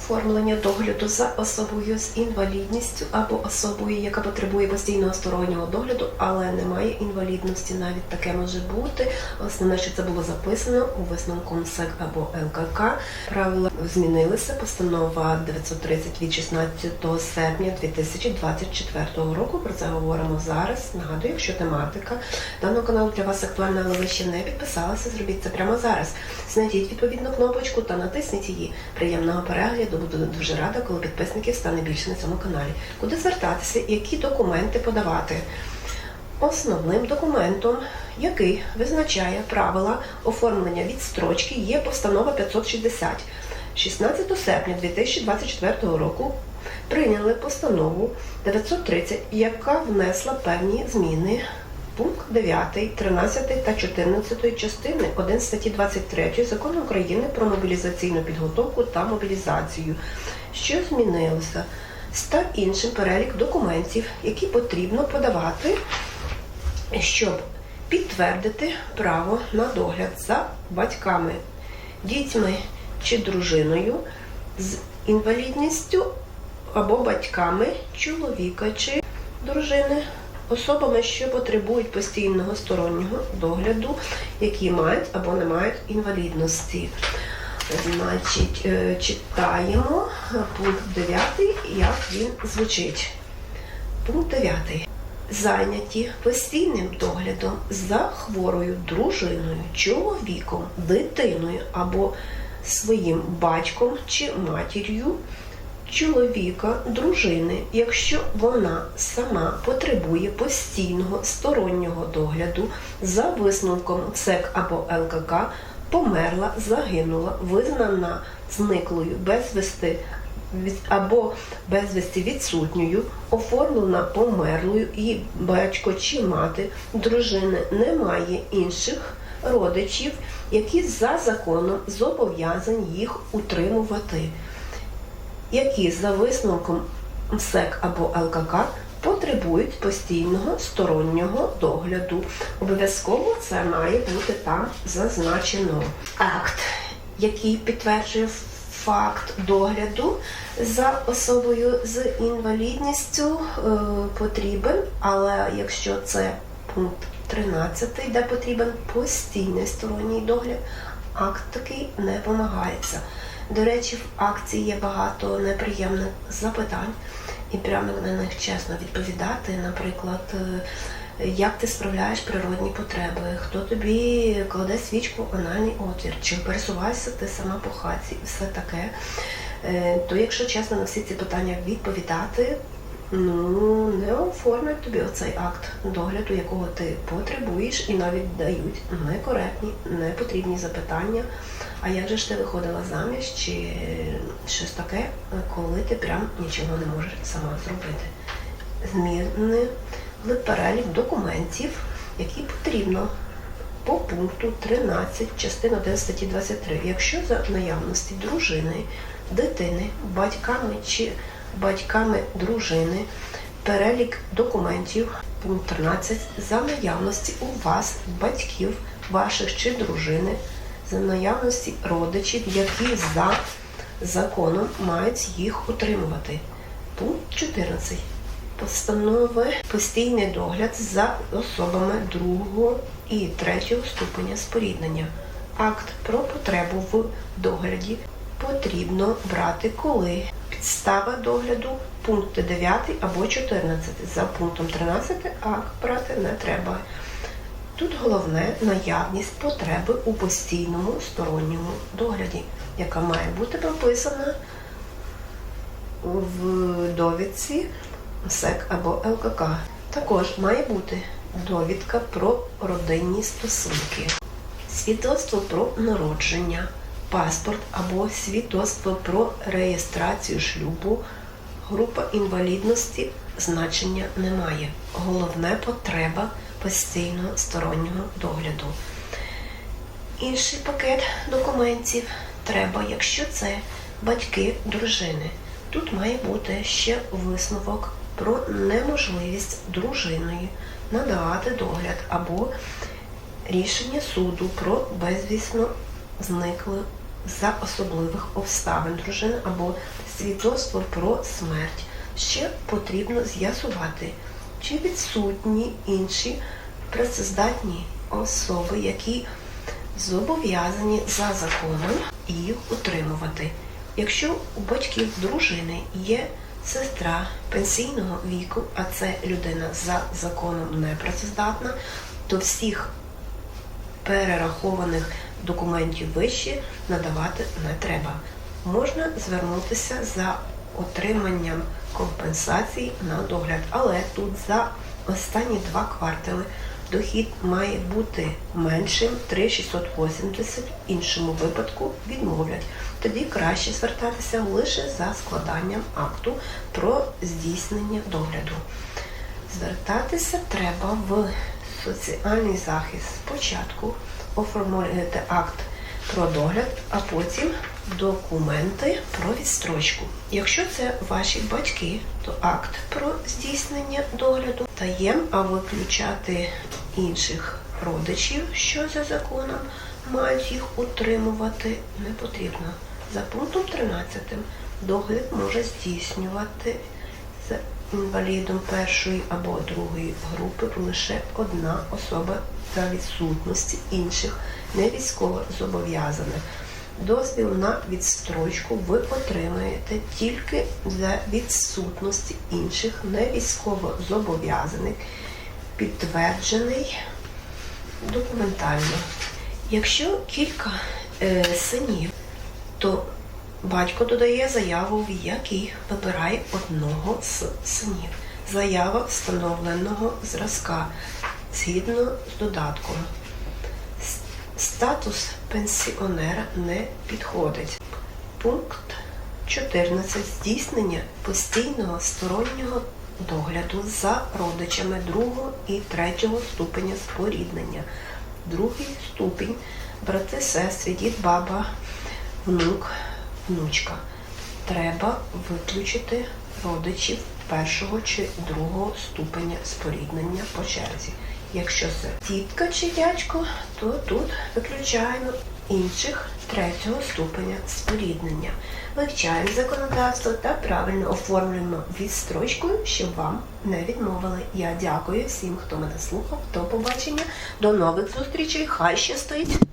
оформлення догляду за особою з інвалідністю або особою, яка потребує постійного стороннього догляду, але не має інвалідності. Навіть таке може бути. Основне, що це було записано у висновку МСЕК або ЛКК. Правила змінилися. Постанова 930 від 16 серпня 2024 року. Про це говоримо зараз. Нагадую, якщо тематика даного каналу для вас актуальна, але ви ще не підписалися, зробіть це прямо зараз. Знайдіть відповідну кнопочку та натисніть її. Приємного перегляду. Буду дуже рада, коли підписників стане більше на цьому каналі. Куди звертатися, які документи подавати? Основним документом, який визначає правила оформлення відстрочки, є постанова 560. 16 серпня 2024 року прийняли постанову 930, яка внесла певні зміни. Пункт 9, 13 та 14 частини 1 статті 23 Закону України про мобілізаційну підготовку та мобілізацію, що змінилося, став іншим перелік документів, які потрібно подавати щоб підтвердити право на догляд за батьками, дітьми чи дружиною з інвалідністю або батьками чоловіка чи дружини, особами, що потребують постійного стороннього догляду, які мають або не мають інвалідності. Значить, е, читаємо пункт 9, як він звучить. Пункт 9 зайняті постійним доглядом за хворою дружиною, чоловіком, дитиною або своїм батьком чи матір'ю чоловіка, дружини, якщо вона сама потребує постійного стороннього догляду за висновком ЦЕК або ЛКК, померла, загинула, визнана зниклою безвісти від- або безвісти відсутньою, оформлена померлою і батько чи мати дружини немає інших родичів, які за законом зобов'язані їх утримувати, які за висновком МСЕК або ЛКК потребують постійного стороннього догляду. Обов'язково це має бути там зазначено. Акт, який підтверджує факт догляду за особою з інвалідністю е, потрібен, але якщо це пункт 13, де потрібен постійний сторонній догляд, акт такий не вимагається. До речі, в акції є багато неприємних запитань, і прямо на них чесно відповідати. Наприклад, е, як ти справляєш природні потреби, хто тобі кладе свічку анальний отвір, чи пересуваєшся ти сама по хаті, все таке. Е, То якщо чесно на всі ці питання відповідати, ну не оформлять тобі оцей акт догляду, якого ти потребуєш, і навіть дають некоректні, непотрібні запитання. А як же ж ти виходила заміж, чи щось таке, коли ти прям нічого не можеш сама зробити? Зміни в перелік документів, які потрібно по пункту 13 частина 1 статті 23, якщо за наявності дружини, дитини, батьками чи батьками дружини, перелік документів, пункт 13, за наявності у вас батьків, ваших чи дружини, за наявності родичів, які за законом мають їх утримувати. Пункт 14 постанови. Постійний догляд за особами другого і третього ступеня споріднення. Акт про потребу в догляді потрібно брати, коли підстава догляду пункти 9 або 14. За пунктом 13 акт брати не треба. Тут головне наявність потреби у постійному сторонньому догляді, яка має бути прописана в довідці СЕК або ЛКК. Також має бути довідка про родинні стосунки, свідоцтво про народження, паспорт або свідоцтво про реєстрацію шлюбу, група інвалідності значення немає. Головне потреба постійного стороннього догляду. Інший пакет документів треба, якщо це батьки дружини. Тут має бути ще висновок про неможливість дружиною надавати догляд або рішення суду про безвісно зниклу за особливих обставин дружини або свідоцтво про смерть. Ще потрібно з'ясувати, чи відсутні інші працездатні особи, які зобов'язані за законом їх утримувати. Якщо у батьків дружини є сестра пенсійного віку, а це людина за законом не працездатна, то всіх перерахованих документів вище надавати не треба. Можна звернутися за отриманням компенсацій на догляд, але тут за останні два квартали дохід має бути меншим 3,680, в іншому випадку відмовлять. Тоді краще звертатися лише за складанням акту про здійснення догляду. Звертатися треба в соціальний захист спочатку, оформити акт про догляд, а потім документи про відстрочку. Якщо це ваші батьки, то акт про здійснення догляду таєм, а виключати інших родичів, що за законом мають їх утримувати, не потрібно. За пунктом 13 догляд може здійснювати з інвалідом першої або другої групи лише одна особа за відсутності інших невійськово зобов'язаних. Дозвіл на відстрочку ви отримаєте тільки за відсутності інших невійськово зобов'язаних, підтверджений документально. Якщо кілька е, синів, то батько додає заяву, в якій вибирає одного з синів. Заява встановленого зразка згідно з додатком. Статус пенсіонера не підходить. Пункт 14. Здійснення постійного стороннього догляду за родичами другого і третього ступеня споріднення. Другий ступінь брати, сестри, дід, баба, внук, внучка. Треба виключити родичів першого чи другого ступеня споріднення по черзі. Якщо це тітка чи дядько, то тут виключаємо інших третього ступеня споріднення. Вивчаємо законодавство та правильно оформлюємо відстрочку, щоб вам не відмовили. Я дякую всім, хто мене слухав. До побачення, до нових зустрічей. Хай щастить!